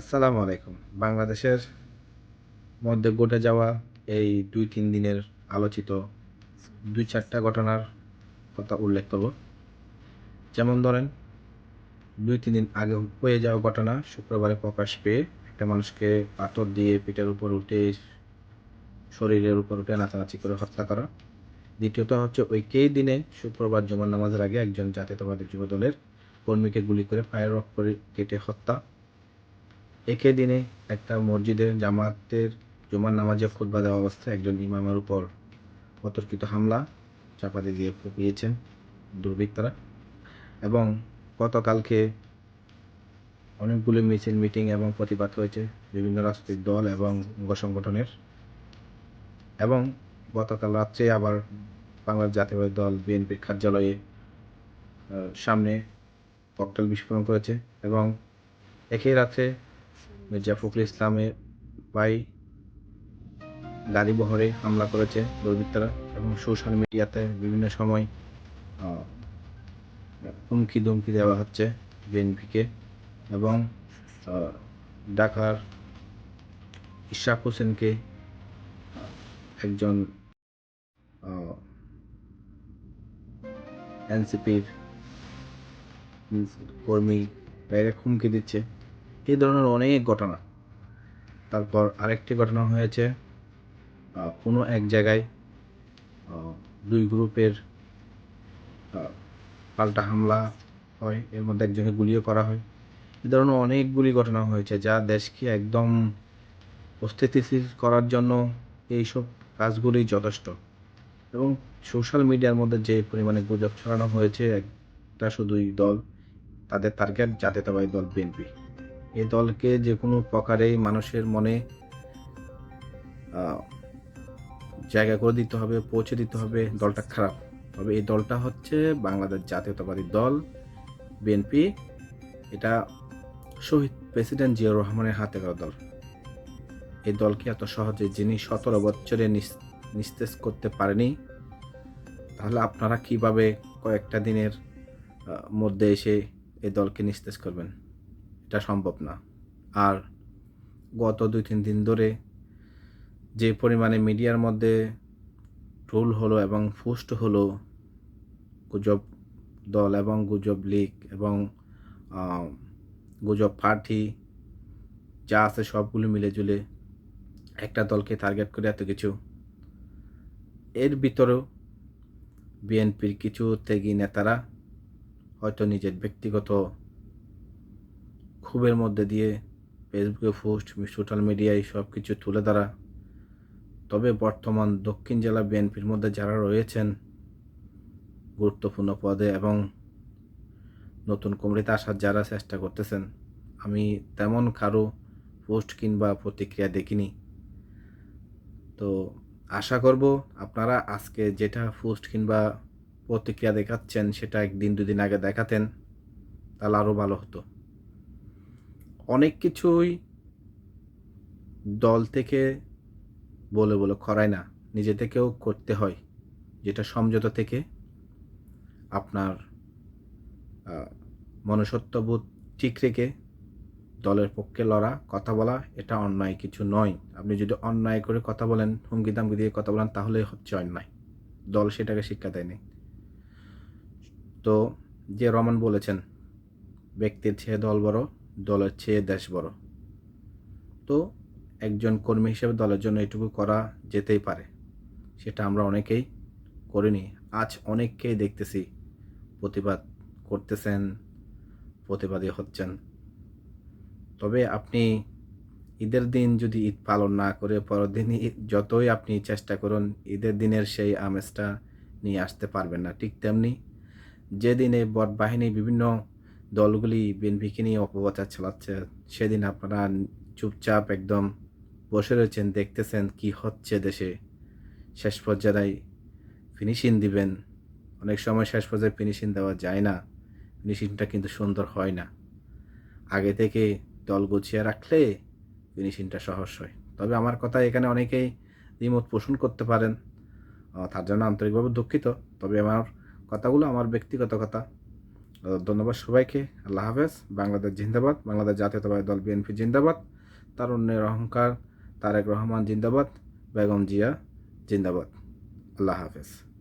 আসসালামু আলাইকুম। বাংলাদেশের মধ্যে ঘটে যাওয়া এই দুই, তিন দিনের আলোচিত দুই, চারটা ঘটনার কথা উল্লেখ করব। যেমন ধরেন, দুই, তিন দিন আগে হয়ে যাওয়া ঘটনা শুক্রবারে প্রকাশ পেয়ে একটা মানুষকে পাথর দিয়ে পিঠের উপর উঠে শরীরের উপর উঠে নাচানাচি করে হত্যা করা। দ্বিতীয়ত হচ্ছে, ওইকেই দিনে শুক্রবার জুমার নামাজের আগে একজন জাতীয়তাবাদী যুব দলের কর্মীকে গুলি করে ফায়ার রক করে কেটে হত্যা। একই দিনে একটা মসজিদের জামাতের জুমার নামাজে খুতবা দেওয়া অবস্থায় একজন ইমামের উপর অতর্কিত হামলা চাপাতি দিয়ে ফুপিয়েছেন দুর্বৃত্তরা এবং গতকালকে অনেকগুলো মিছিল, মিটিং এবং প্রতিবাদ হয়েছে বিভিন্ন রাজনৈতিক দল এবং সংগঠনের এবং গতকাল রাত্রে আবার বাংলাদেশ জাতীয়বাদী দল বিএনপির কার্যালয়ে সামনে ককটেল বিস্ফোরণ করেছে এবং একই রাত্রে মির্জা ফখরুল ইসলামের ভাই গাড়ি বহরে হামলা করেছে দুর্বৃত্তরা এবং সোশ্যাল মিডিয়াতে বিভিন্ন সময় হুমকি ধমকি দেওয়া হচ্ছে বিএনপিকে এবং ঢাকার ইশরাক হোসেনকে একজন এনসিপির কর্মী ডাইরেক্ট হুমকি দিচ্ছে। এই ধরনের অনেক ঘটনা। তারপর আরেকটি ঘটনা হয়েছে কোনো এক জায়গায় দুই গ্রুপের পাল্টা হামলা হয়, এর মধ্যে একজনকে গুলিও করা হয়। এ ধরনের অনেকগুলি ঘটনা হয়েছে যা দেশকে একদম অস্থিতিশীল করার জন্য এইসব কাজগুলি যথেষ্ট। এবং সোশ্যাল মিডিয়ার মধ্যে যে পরিমাণে গুজব ছড়ানো হয়েছে, একটা শুধুই দল, তাদের টার্গেট জাতীয়তাবাদী দল বিএনপি। এই দলকে যে কোনো প্রকারেই মানুষের মনে জায়গা করে দিতে হবে, পৌঁছে দিতে হবে, দলটা খারাপ। তবে এই দলটা হচ্ছে বাংলাদেশ জাতীয়তাবাদী দল বিএনপি এটা শহীদ প্রেসিডেন্ট জিয়াউর রহমানের হাতে গড়া দল। এই দলকে এত সহজে যিনি সতেরো বছরে নিস- নিস্তেজ করতে পারেনি, তাহলে আপনারা কীভাবে কয়েকটা দিনের মধ্যে এসে এই দলকে নিস্তেজ করবেন? এটা সম্ভব না। আর গত দুই তিন দিন ধরে যে পরিমাণে মিডিয়ার মধ্যে ট্রোল হলো এবং পোস্ট হলো গুজব দল এবং গুজব লীগ এবং গুজব প্রার্থী যা আছে সবগুলো মিলে জুলে একটা দলকে টার্গেট করে এত কিছু। এর ভিতরেও বিএনপির কিছু ত্যাগী নেতারা হয়তো নিজের ব্যক্তিগত ক্ষোভের মধ্যে দিয়ে ফেসবুকে পোস্ট সোশ্যাল মিডিয়ায় সব কিছু তুলে ধরা। তবে বর্তমান দক্ষিণ জেলা বিএনপির মধ্যে যারা রয়েছেন গুরুত্বপূর্ণ পদে এবং নতুন কমিটিতে আসার যারা চেষ্টা করতেছেন, আমি তেমন কারও পোস্ট কিংবা প্রতিক্রিয়া দেখিনি। তো আশা করব আপনারা আজকে যেটা পোস্ট কিংবা প্রতিক্রিয়া দেখাচ্ছেন সেটা একদিন দুদিন আগে দেখাতেন, তাহলে আরও ভালো হতো। অনেক কিছুই দল থেকে বলে বলে করায় না, নিজে থেকেও করতে হয়। যেটা সমঝোতা থেকে আপনার মনুষ্যত্ববোধ ঠিক রেখে দলের পক্ষে লড়া, কথা বলা, এটা অন্যায় কিছু নয়। আপনি যদি অন্যায় করে কথা বলেন, হুমকি দামকি দিয়ে কথা বলেন, তাহলে হচ্ছে অন্যায়। দল সেটাকে শিক্ষা দেয়নি। তো যে রমান বলেছেন, ব্যক্তির চেয়ে দল বড় দলের চেয়ে দেশ বড়। তো একজন কর্মী হিসেবে দলের জন্য এটুকু করা যেতেই পারে। সেটা আমরা অনেকেই করিনি। আজ অনেককেই দেখতেছি প্রতিবাদ করতেছেন, প্রতিবাদী হচ্ছেন। তবে আপনি ঈদের দিন যদি ঈদ পালন না করে পরের দিন যতই আপনি চেষ্টা করুন, ঈদের দিনের সেই আমেজটা নিয়ে আসতে পারবেন না। ঠিক তেমনি যেদিনে বট বাহিনী বিভিন্ন দলগুলি বিএনপিকে নিয়ে অপপ্রচার চালাচ্ছে। সেদিন আপনারা চুপচাপ একদম বসে রয়েছেন, দেখতেছেন কি হচ্ছে দেশে। শেষ পর্যায়ে ফিনিশিং দিবেন। অনেক সময় শেষ পর্যায়ে ফিনিশিং দেওয়া যায় না। ফিনিশিংটা কিন্তু সুন্দর হয় না। আগে থেকে দল গুছিয়ে রাখলে ফিনিশিংটা সহজ হয়। তবে আমার কথা এখানে অনেকেই দ্বিমত পোষণ করতে পারেন। তার জন্য আন্তরিকভাবে দুঃখিত। তবে আমার কথাগুলো আমার ব্যক্তিগত কথা। ধন্যবাদ সবাইকে। আল্লাহ হাফেজ। বাংলাদেশ জিন্দাবাদ। বাংলাদেশ জাতীয়তাবাদী দল বিএনপি জিন্দাবাদ। তারুণ্যের অহংকার তারেক রহমান জিন্দাবাদ। বেগম জিয়া জিন্দাবাদ। আল্লাহ হাফেজ।